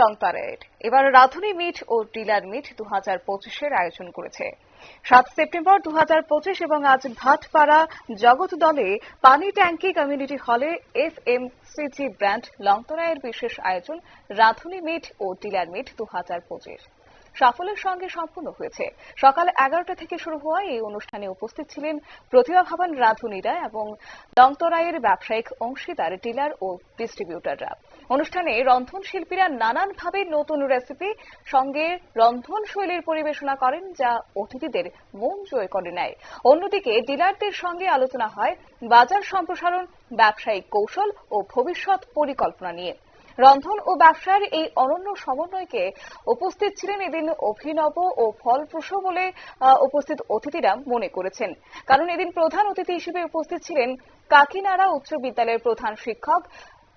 লংতারের এবার রাধুনী মিট ও dealer meet দু হাজার পঁচিশের আয়োজন করেছে। সাত সেপ্টেম্বর দু হাজার পঁচিশ এবং আজ ভাটপাড়া জগৎ দলে পানি ট্যাঙ্কি কমিউনিটি হলে F M C G brand লংতরায়ের বিশেষ আয়োজন রাধুনী মিট ও ডিলার মিট দু হাজার পঁচিশ। সাফল্যের সঙ্গে সম্পন্ন হয়েছে। সকাল এগারোটা থেকে শুরু হওয়া এই অনুষ্ঠানে উপস্থিত ছিলেন প্রতিভাবান রাধুনীরা এবং লংতরায়ের ব্যবসায়িক অংশীদার, ডিলার ও ডিস্ট্রিবিউটাররা। অনুষ্ঠানে রন্ধন শিল্পীরা নানানভাবে নতুন রেসিপি সঙ্গে রন্ধন শৈলীর পরিবেশনা করেন যা অতিথিদের মন জয় করে নেয়। অন্যদিকে ডিলারদের সঙ্গে আলোচনা হয় বাজার সম্প্রসারণ, ব্যবসায়িক কৌশল ও ভবিষ্যৎ পরিকল্পনা নিয়ে। রন্ধন ও ব্যবসার এই অনন্য সমন্বয়কে উপস্থিত ছিলেন এদিন অভিনব ও ফলপ্রসূ বলে উপস্থিত অতিথিরা মনে করেছেন। কারণ এদিন প্রধান অতিথি হিসেবে উপস্থিত ছিলেন কাকিনাড়া উচ্চ বিদ্যালয়ের প্রধান শিক্ষক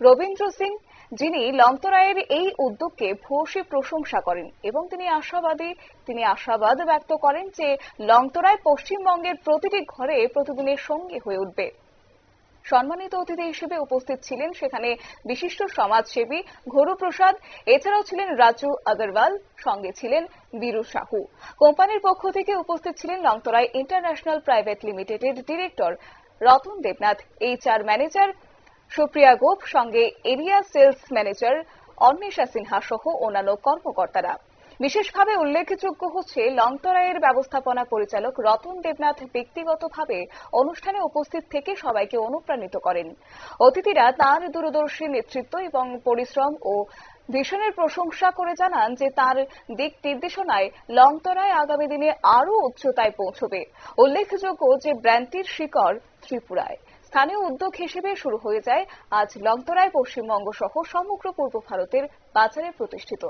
রবীন্দ্র সিং, যিনি লংতরায়ের এই উদ্যোগকে ভূয়সী প্রশংসা করেন এবং তিনি আশাবাদী, তিনি আশাবাদ ব্যক্ত করেন যে লংতরায় পশ্চিমবঙ্গের প্রতিটি ঘরে প্রতিদিনের সঙ্গী হয়ে উঠবে। সম্মানিত অতিথি হিসেবে উপস্থিত ছিলেন সেখানে বিশিষ্ট সমাজসেবী ঘরু প্রসাদ এছাড়াও ছিলেন রাজু আগরওয়াল, সঙ্গে ছিলেন বীরু সাহু। কোম্পানির পক্ষ থেকে উপস্থিত ছিলেন লংতরাই ইন্টারন্যাশনাল প্রাইভেট লিমিটেডের director Ratan Debnath, HR manager Supriya Gope, সঙ্গে area sales manager Anwesha Sinha সহ অন্যান্য কর্মকর্তারা। বিশেষভাবে উল্লেখযোগ্য হচ্ছে লংতরায়ের ব্যবস্থাপনা পরিচালক রতন দেবনাথ ব্যক্তিগতভাবে অনুষ্ঠানে উপস্থিত থেকে সবাইকে অনুপ্রাণিত করেন। অতিথিরা তার দূরদর্শী নেতৃত্ব এবং পরিশ্রম ও ভীষণের প্রশংসা করে জানান যে তার দিক নির্দেশনায় লংতরায় আগামী দিনে আরও উচ্চতায় পৌঁছবে। উল্লেখযোগ্য যে ব্র্যান্ডটির শিকড় ত্রিপুরায়। স্থানীয় উদ্যোগ হিসেবে শুরু হয়ে যায় আজ লংতরায়, পশ্চিমবঙ্গ সহ সমগ্র পূর্ব ভারতের বাজারে প্রতিষ্ঠিত।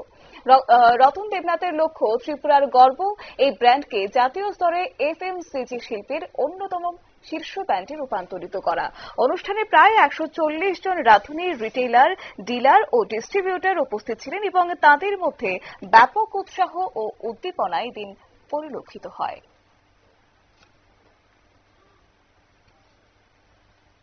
রতন দেবনাথের লক্ষ্য ত্রিপুরার গর্ব। এই ব্র্যান্ডকে জাতীয় স্তরে এফএমসিজি শিল্পের অন্যতম শীর্ষ ব্র্যান্ডে রূপান্তরিত করা। অনুষ্ঠানে প্রায় একশো চল্লিশ জন রাঁধুনি, রিটেইলার, ডিলার ও ডিস্ট্রিবিউটর উপস্থিত ছিলেন এবং তাদের মধ্যে ব্যাপক উৎসাহ ও উদ্দীপনায় দিন পরিলক্ষিত হয়।